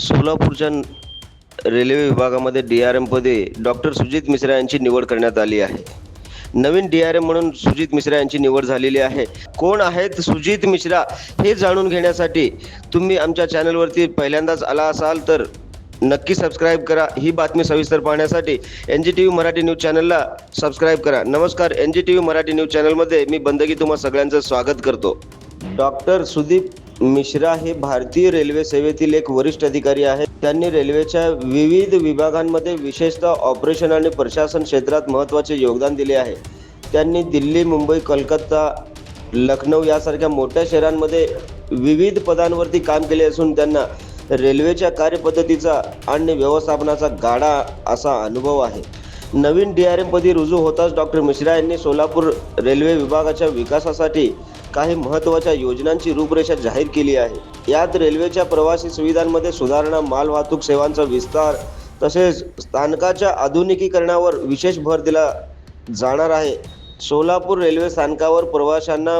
सोलापूरच्या रेल्वे विभागामध्ये D R एमपदे डॉक्टर सुजित मिश्रा यांची निवड करण्यात आली आहे. नवीन डी आर एम म्हणून सुजित मिश्रा यांची निवड झालेली आहे. कोण आहेत सुजित मिश्रा हे जाणून घेण्यासाठी तुम्ही आमच्या चॅनलवरती पहिल्यांदाच आला असाल तर नक्की सबस्क्राईब करा. ही बातमी सविस्तर पाहण्यासाठी N G T V Marathi news चॅनलला सबस्क्राईब करा. नमस्कार N G T V Marathi news चॅनलमध्ये मी बंदगी तुम्हा सगळ्यांचं स्वागत करतो. डॉक्टर सुदीप मिश्रा हे भारतीय रेल्वे सेवेतील एक वरिष्ठ अधिकारी आहेत. त्यांनी रेल्वेच्या विविध विभागांमध्ये विशेषतः ऑपरेशन आणि प्रशासन क्षेत्रात महत्त्वाचे योगदान दिले आहे. त्यांनी दिल्ली मुंबई कलकत्ता लखनौ यासारख्या मोठ्या शहरांमध्ये विविध पदांवरती काम केले असून त्यांना रेल्वेच्या कार्यपद्धतीचा आणि व्यवस्थापनाचा गाढा असा अनुभव आहे. नवीन डी आर एमपदी रुजू होताच डॉक्टर मिश्रा यांनी सोलापूर रेल्वे विभागाच्या विकासासाठी काही महत्त्वाच्या योजनांची रूपरेषा जाहीर केली आहे. यात रेल्वेच्या प्रवासी सुविधांमध्ये सुधारणा मालवाहतूक सेवांचा विस्तार तसेच स्थानकाच्या आधुनिकीकरणावर विशेष भर दिला जाणार आहे. सोलापूर रेल्वे स्थानकावर प्रवाशांना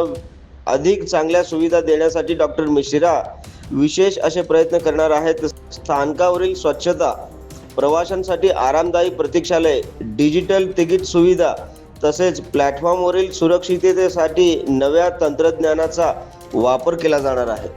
अधिक चांगल्या सुविधा देण्यासाठी डॉक्टर मिश्रा विशेष असे प्रयत्न करणार आहेत. स्थानकावरील स्वच्छता प्रवाशांसाठी आरामदायी प्रतीक्षालय डिजिटल तिकीट सुविधा तसेच प्लॅटफॉर्मवरील सुरक्षिततेसाठी नव्या तंत्रज्ञानाचा वापर केला जाणार आहे.